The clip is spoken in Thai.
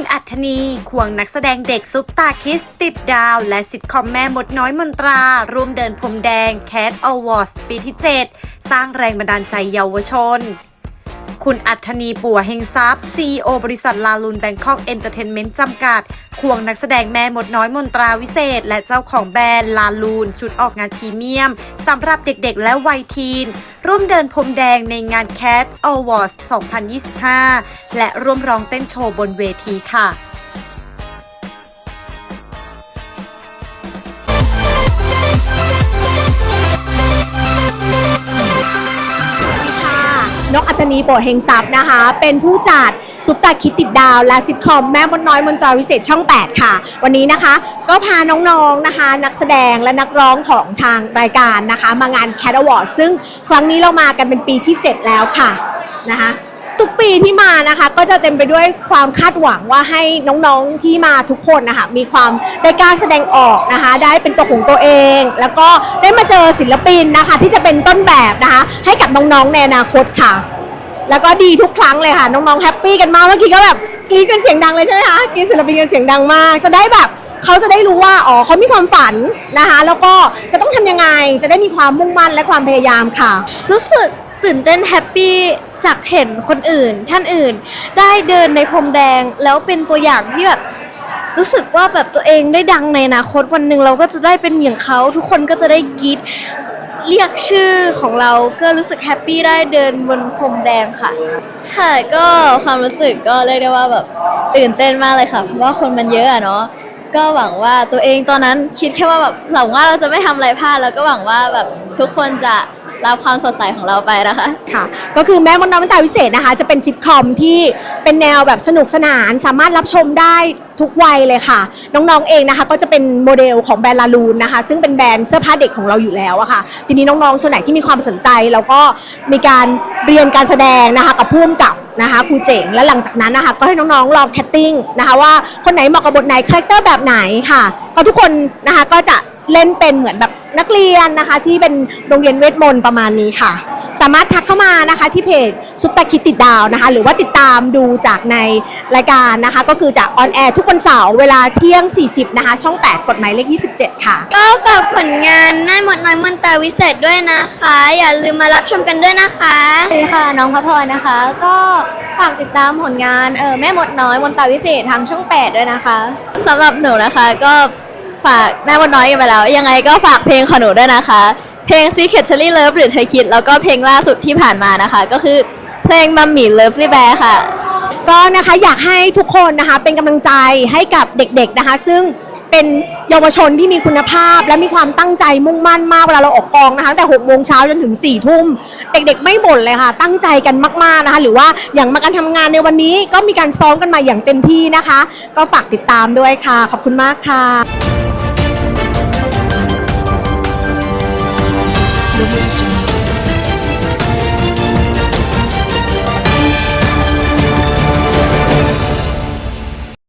ณอัธนีควงนักแสดงเด็กซุปตาคิสติดดาว และสิทคอมแม่มดน้อยมนตรา ร่วมเดินพรมแดงแคดอวอร์สปีที่ 7 สร้างแรงบันดาลใจเยาวชน คุณอัธนีบัวเฮงทรัพย์ CEO บริษัทลาลูนแบงคอกเอนเตอร์เทนเมนต์จำกัด ควงนักแสดงแม่มดน้อยมนตราวิเศษ และเจ้าของแบรนด์ลาลูน ชุดออกงานพรีเมียมสำหรับเด็กๆและวัยทีน ร่วมเดินพรมแดงในงาน Cat Awards 2025 และร่วมร้องเต้นโชว์บนเวทีค่ะ นกอัตนีโปรดเฮงซับนะคะ เป็นผู้จัดซุปตาคิดติดดาว และซิทคอมแม่มดน้อยมนตราวิเศษช่อง 8 ค่ะ วันนี้นะคะ ก็พาน้องๆนะคะ นักแสดงและนักร้องของทางรายการนะคะ มางานแคด a วอร์ซึ่งครั้งนี้เรามากันเป็นปีที่ 7 แล้วค่ะนะคะ ทุกปีที่มานะคะก็จะเต็มไปด้วยความคาดหวังว่าให้น้องๆที่มาทุกคนนะคะมีความได้กล้าแสดงออกนะคะ ได้เป็นตัวของตัวเอง แล้วก็ได้มาเจอศิลปินนะคะ ที่จะเป็นต้นแบบนะคะ ให้กับน้องๆในอนาคตค่ะ แล้วก็ดีทุกครั้งเลยค่ะน้องๆแฮปปี้กันมากเมื่อกี้ก็แบบกรี๊ดกันเสียงดังเลยใช่ไหมคะกรี๊ดศิลปินกันเสียงดังมาก จะได้แบบเขาจะได้รู้ว่าอ๋อเขามีความฝันนะคะ แล้วก็จะต้องทำยังไงจะได้มีความมุ่งมั่นและความพยายามค่ะ รู้สึกตื่นเต้นแฮปปี้ จากเห็นคนอื่นท่านอื่น ได้เดินในพรมแดงแล้วเป็นตัวอย่างที่แบบรู้สึกว่าแบบตัวเองได้ดังในอนาคตวันหนึ่งเราก็จะได้เป็นอย่างเขาทุกคนก็จะได้กรีดเรียกชื่อของเราก็รู้สึกแฮปปี้ได้เดินบนพรมแดงค่ะ ค่ะก็ความรู้สึกก็เรียกได้ว่าแบบตื่นเต้นมากเลยค่ะ เพราะว่าคนมันเยอะอะเนาะก็หวังว่าตัวเองตอนนั้นคิดแค่ว่าแบบหวังว่าเราจะไม่ทำอะไรพลาดแล้วก็หวังว่าแบบทุกคนจะ รับความสดใสของเราไปนะคะ ค่ะ ก็คือแม่มดน้อยมันตาวิเศษนะคะ จะเป็นซิทคอมที่เป็นแนวแบบสนุกสนาน สามารถรับชมได้ทุกวัยเลยค่ะ น้องๆเองนะคะ ก็จะเป็นโมเดลของแบรนด์ลาลูนนะคะ ซึ่งเป็นแบรนด์เสื้อผ้าเด็กของเราอยู่แล้วอะค่ะ ทีนี้น้องๆคนไหนที่มีความสนใจเราก็มีการเรียนการแสดงนะคะกับผู้กำกับนะคะครูเจ๋งและหลังจากนั้นนะคะ ก็ให้น้องๆลองแคสติ้งนะคะว่าคนไหนเหมาะกับบทไหนคาแรคเตอร์แบบไหนค่ะก็ทุกคนนะคะก็จะ เล่นเป็นเหมือนแบบนักเรียนนะคะ ที่เป็นโรงเรียนเวทมนต์ประมาณนี้ค่ะ สามารถทักเข้ามานะคะที่เพจซุปตาคิดติดดาวนะคะ หรือว่าติดตามดูจากในรายการนะคะ ก็คือจากออนแอร์ทุกวันเสาร์เวลาเที่ยง 40 นะคะ ช่อง 8 กฎหมายเลข 27 ค่ะ ก็ฝากผลงานแม่หมดน้อยมนตาวิเศษด้วยนะคะ อย่าลืมมารับชมกันด้วยนะคะสวัสดีค่ะ น้องพระพรนะคะ ก็ฝากติดตามผลงานเออแม่มดน้อยมนตาวิเศษทางช่อง 8 ด้วยนะคะสำหรับหนูนะคะก็ ฝากแม่บนน้อยกันไปแล้ว ยังไงก็ฝากเพลงของหนูด้วยนะคะ เพลง Secret Cherry Love หรือเธอคิด แล้วก็เพลงล่าสุดที่ผ่านมานะคะ ก็คือเพลงมัมมี่ Lovely Bear ค่ะ ก็นะคะอยากให้ทุกคนนะคะเป็นกำลังใจให้กับเด็กๆนะคะ ซึ่งเป็นเยาวชนที่มีคุณภาพ และมีความตั้งใจมุ่งมั่นมากเวลาเราออกกองนะคะตั้งแต่6โมงเช้าจนถึง4ี่ทุ่มเด็กๆ ไม่บ่นเลยค่ะ ตั้งใจกันมากๆนะคะ หรือว่าอย่างมาการทำงานในวันนี้ก็มีการซ้อมกันมาอย่างเต็มที่นะคะ ก็ฝากติดตามด้วยค่ะ ขอบคุณมากค่ะ Thank you.